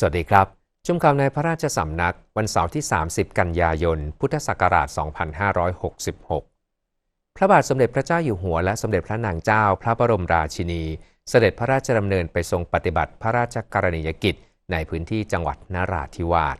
สวัสดีครับ ชุมข่าวในพระราชสำนักวันเสาร์ที่ 30 กันยายน พุทธศักราช 2566 พระบาทสมเด็จพระเจ้าอยู่หัวและสมเด็จพระนางเจ้าพระบรมราชินี เสด็จพระราชดำเนินไปทรงปฏิบัติพระราชกรณียกิจในพื้นที่จังหวัดนราธิวาส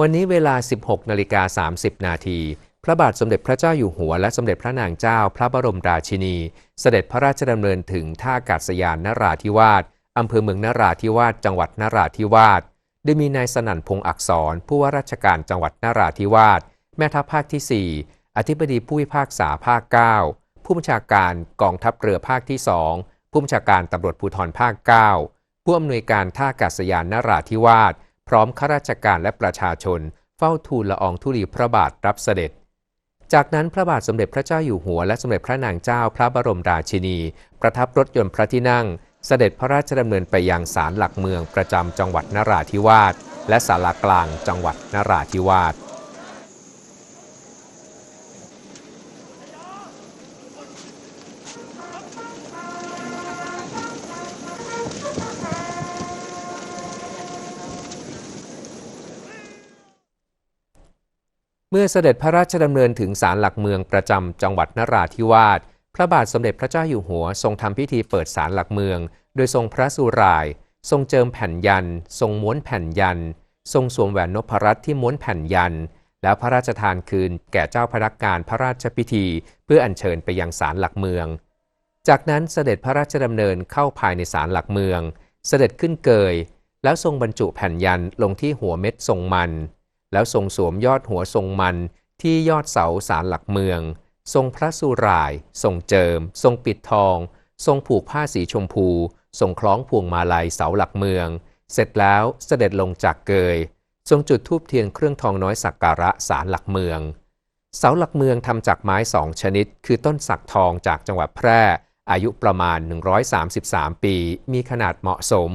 วันนี้เวลา 16นาฬิกา30 นาทีพระบาทสมเด็จพระเจ้าอยู่หัวและสมเด็จพระนางเจ้าพระบรมราชินี เสด็จพระราชดำเนินถึงท่าอากาศยานนราธิวาส อำเภอเมืองนราธิวาสจังหวัดนราธิวาสโดยมีนายสนั่นพงษ์อักษร ผู้ว่าราชการจังหวัดนราธิวาสแม่ทัพภาคที่ 4 อธิบดีผู้พิพากษาภาค 9 ผู้บัญชาการกองทัพเรือภาคที่ 2 ผู้บัญชาการตำรวจภูธรภาค 9 ผู้อำนวยการท่าอากาศยานนราธิวาสพร้อมข้าราชการและประชาชน เฝ้าทูลละอองธุลีพระบาทรับเสด็จ จากนั้นพระบาทสมเด็จพระเจ้าอยู่หัวและสมเด็จพระนางเจ้าพระบรมราชินี ประทับรถยนต์พระที่นั่ง เสด็จพระราชดำเนินไปยังศาลหลักเมืองประจำจังหวัดนราธิวาสและศาลากลางจังหวัดนราธิวาสเมื่อเสด็จพระราชดำเนินถึงศาลหลักเมืองประจำจังหวัดนราธิวาส พระบาทสมเด็จพระเจ้าอยู่หัวทรงทำพิธีเปิดศาลหลักเมือง โดยทรงพระสุราย ทรงเจิมแผ่นยัน ทรงม้วนแผ่นยัน ทรงสวมแหวนนพรัตน์ที่ม้วนแผ่นยัน แล้วพระราชทานคืนแก่เจ้าพนักงานพระราชพิธี เพื่ออัญเชิญไปยังศาลหลักเมือง จากนั้นเสด็จพระราชดำเนินเข้าภายในศาลหลักเมือง เสด็จขึ้นเกย แล้วทรงบรรจุแผ่นยันลงที่หัวเม็ดทรงมัน แล้วทรงสวมยอดหัวทรงมันที่ยอดเสาศาลหลักเมือง ทรงพระสุราย ทรงเจิม ทรงปิดทอง ทรงผูกผ้าสีชมพู ทรงคล้องพวงมาลัยเสาหลักเมือง เสร็จแล้วเสด็จลงจากเกย ทรงจุดธูปเทียนเครื่องทองน้อยสักการะศาลหลักเมือง เสาหลักเมืองทำจากไม้สองชนิด คือต้นสักทองจากจังหวัดแพร่ อายุประมาณ 133 ปี มีขนาดเหมาะสม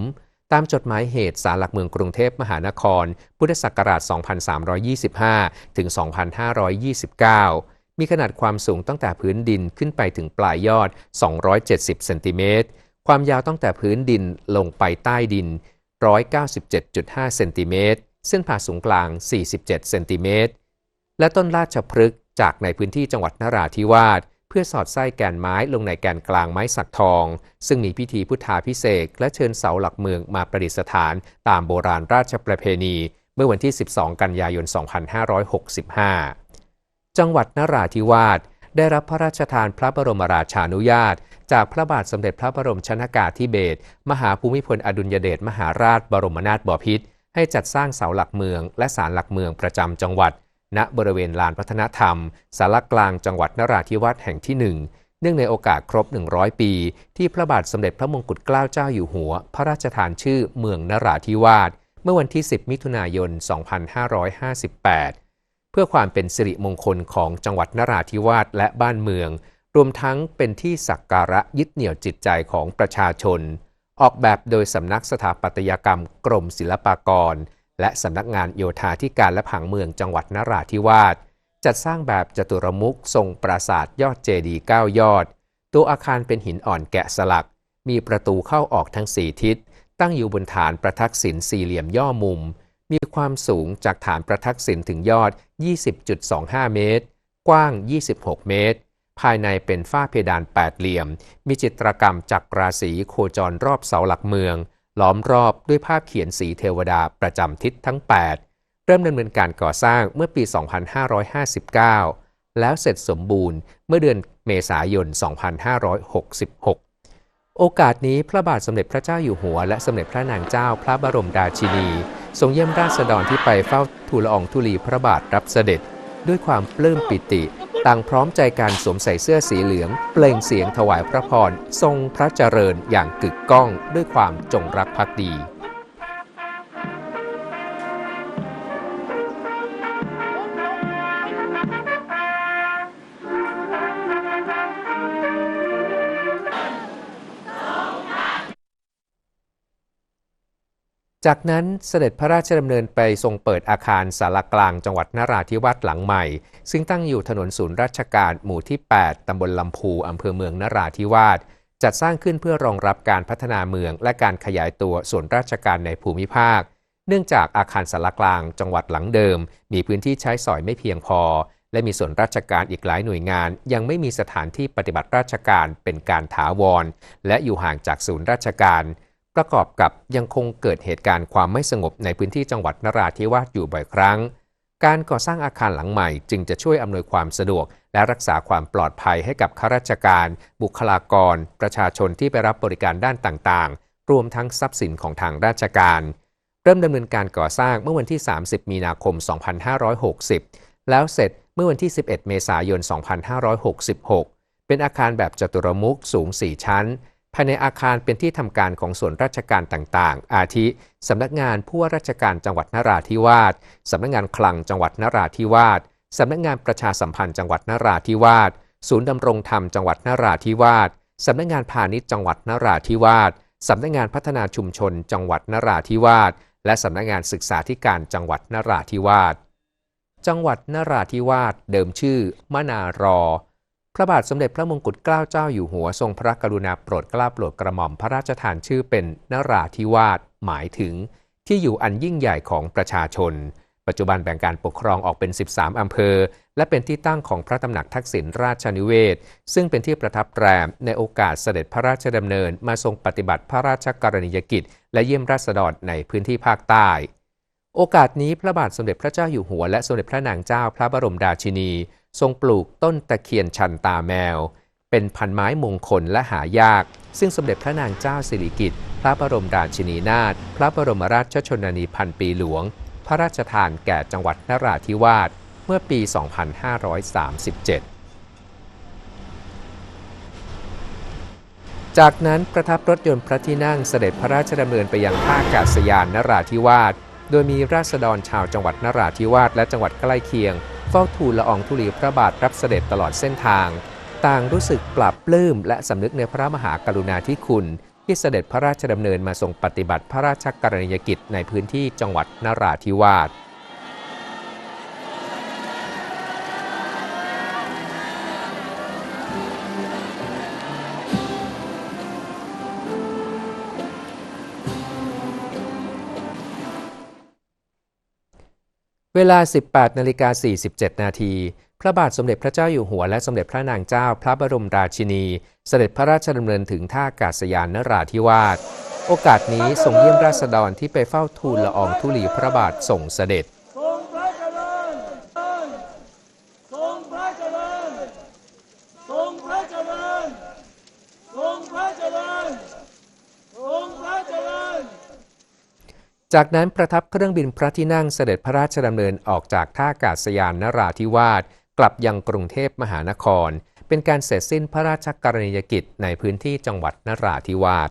ตามจดหมายเหตุสารหลักเมืองกรุงเทพมหานคร พุทธศักราช 2325 ถึง 2529 มีขนาดความสูงตั้งแต่พื้นดินขึ้นไปถึงปลายยอด 270 เซนติเมตร ความยาวตั้งแต่พื้นดินลงไปใต้ดิน 197.5 เซนติเมตร เส้นผ่าศูนย์กลาง 47 เซนติเมตร และต้นราชพฤกษ์จากในพื้นที่จังหวัดนราธิวาสเพื่อสอดไส้แกนไม้ลงในแกนกลางไม้สักทอง ซึ่งมีพิธีพุทธาพิเศษและเชิญเสาหลักเมืองมาประดิษฐานตามโบราณราชประเพณี เมื่อวันที่ 12 กันยายน 2565 จังหวัดนราธิวาสได้รับพระราชทานพระบรมราชานุญาต จากพระบาทสมเด็จพระบรมชนากาธิเบศรมหาภูมิพลอดุลยเดชมหาราชบรมนาถบพิตรให้จัดสร้างเสาหลักเมือง และศาลหลักเมืองประจำจังหวัด ณบริเวณลานพัฒนธรรมสารกลางจังหวัดนราธิวาสแห่งที่หนึ่งเนื่องในโอกาสครบ 100 ปี ที่พระบาทสมเด็จพระมงกุฎเกล้าเจ้าอยู่หัว พระราชทานชื่อเมืองนราธิวาสเมื่อวันที่ 10 มิถุนายน 2558 เพื่อความเป็นสิริมงคลของจังหวัดนราธิวาสและบ้านเมือง รวมทั้งเป็นที่สักการะยึดเหนี่ยวจิตใจของประชาชน ออกแบบโดยสำนักสถาปัตยกรรมกรมศิลปากร และสำนักงานโยธาธิการและผังเมืองจังหวัดนราธิวาสจัดสร้างแบบจตุรมุขทรงปราสาทยอดเจดีย์9ยอด ตัวอาคารเป็นหินอ่อนแกะสลัก มีประตูเข้าออกทั้งสี่ทิศ ตั้งอยู่บนฐานประทักษิณสี่เหลี่ยมย่อมุม มีความสูงจากฐานประทักษิณถึงยอด 20.25 เมตร กว้าง 26 เมตร ภายในเป็นฝ้าเพดานแปดเหลี่ยม มีจิตรกรรมจักรราศีโคจรรอบเสาหลักเมือง ล้อมรอบด้วยภาพเขียนสีเทวดาประจำทิศทั้ง 8 เริ่มดำเนินการก่อสร้างเมื่อปี 2559 แล้วเสร็จสมบูรณ์เมื่อเดือนเมษายน 2566โอกาสนี้พระบาทสมเด็จพระเจ้าอยู่หัวและสมเด็จพระนางเจ้าพระบรมราชินี ทรงเยี่ยมราษฎรที่ไปเฝ้าทูลอองธุลีพระบาทรับเสด็จ ด้วยความปลื้มปิติ ต่างพร้อมใจการสวมใส่เสื้อสีเหลือง เปล่งเสียงถวายพระพร ทรงพระเจริญอย่างกึกก้องด้วยความจงรักภักดี จากนั้นเสด็จพระราชดำเนินไปทรงเปิดอาคารสารกลางจังหวัดนราธิวาสหลังใหม่ ซึ่งตั้งอยู่ถนนศูนย์ราชการหมู่ที่ 8 ตำบลลำพูอำเภอเมืองนราธิวาสจัดสร้างขึ้นเพื่อรองรับการพัฒนาเมืองและการขยายตัวส่วนราชการในภูมิภาค เนื่องจากอาคารสารกลางจังหวัดหลังเดิม มีพื้นที่ใช้สอยไม่เพียงพอ และมีส่วนราชการอีกหลายหน่วยงาน ยังไม่มีสถานที่ปฏิบัติราชการเป็นการถาวร และอยู่ห่างจากศูนย์ราชการ ประกอบกับยังคงเกิดเหตุการณ์ความไม่สงบในพื้นที่จังหวัดนราธิวาสอยู่บ่อยครั้ง การก่อสร้างอาคารหลังใหม่จึงจะช่วยอำนวยความสะดวก และรักษาความปลอดภัยให้กับข้าราชการ บุคลากร ประชาชนที่ไปรับบริการด้านต่างๆ รวมทั้งทรัพย์สินของทางราชการ เริ่มดำเนินการก่อสร้างเมื่อวันที่ 30 มีนาคม 2560 แล้วเสร็จเมื่อวันที่ 11 เมษายน 2566 เป็นอาคารแบบจตุรมุขสูง 4 ชั้น ภายในอาคารเป็นที่ทำการของส่วนราชการต่างๆ อาทิสำนักงานผู้ว่าราชการจังหวัดนราธิวาสสำนักงานคลังจังหวัดนราธิวาสสำนักงานประชาสัมพันธ์จังหวัดนราธิวาสศูนย์ดำรงธรรมจังหวัดนราธิวาสสำนักงานพาณิชย์จังหวัดนราธิวาสสำนักงานพัฒนาชุมชน จังหวัดนราธิวาสและสำนักงานศึกษาธิการจังหวัดนราธิวาสจังหวัดนราธิวาสเดิมชื่อมนารอ พระบาทสมเด็จพระมงกุฎเกล้าเจ้าอยู่หัวทรงพระกรุณาโปรดเกล้าโปรดกระหม่อมพระราชทานชื่อเป็นนราธิวาสหมายถึง ที่อยู่อันยิ่งใหญ่ของประชาชน ปัจจุบันแบ่งการปกครองออกเป็น 13 อำเภอ และเป็นที่ตั้งของพระตำหนักทักษิณราชนิเวศ ซึ่งเป็นที่ประทับแรมในโอกาสเสด็จพระราชดำเนินมาทรงปฏิบัติพระราชกรณียกิจ และเยี่ยมราษฎรในพื้นที่ภาคใต้ โอกาสนี้พระบาทสมเด็จพระเจ้าอยู่หัวและสมเด็จพระนางเจ้าพระบรมราชินี ทรงปลูกต้นตะเคียนชันตาแมว เป็นพันไม้มงคลและหายาก ซึ่งสมเด็จพระนางเจ้าสิริกิติ์พระบรมราชินีนาถพระบรมราชชนนีพันปีหลวง พระราชทานแก่จังหวัดนราธิวาสเมื่อปี 2537จากนั้นประทับรถยนต์พระที่นั่งเสด็จพระราชดำเนินไปยังท่าอากาศยานนราธิวาส โดยมีราษฎรชาวจังหวัดนราธิวาสและจังหวัดใกล้เคียง เฝ้าทูลละอองธุลีพระบาทรับเสด็จตลอดเส้นทาง ต่างรู้สึกปรับปลื้มและสำนึกในพระมหากรุณาธิคุณ ที่เสด็จพระราชดำเนินมาทรงปฏิบัติพระราชกรณียกิจในพื้นที่จังหวัดนราธิวาส เวลา 18นาฬิกา47 นาที พระบาทสมเด็จพระเจ้าอยู่หัวและสมเด็จพระนางเจ้าพระบรมราชินี เสด็จพระราชดำเนินถึงท่าอากาศยานนราธิวาส โอกาสนี้ทรงเยี่ยมราษฎรที่ไปเฝ้าทูลละอองธุลีพระบาทส่งเสด็จ ทรงพระเจริญทรงพระเจริญทรงพระเจริญทรงพระเจริญทรงพระเจริญ จากนั้นประทับเครื่องบินพระที่นั่งเสด็จพระราชดำเนินออกจากท่าอากาศยานนราธิวาสกลับยังกรุงเทพมหานคร เป็นการเสร็จสิ้นพระราชกรณียกิจในพื้นที่จังหวัดนราธิวาส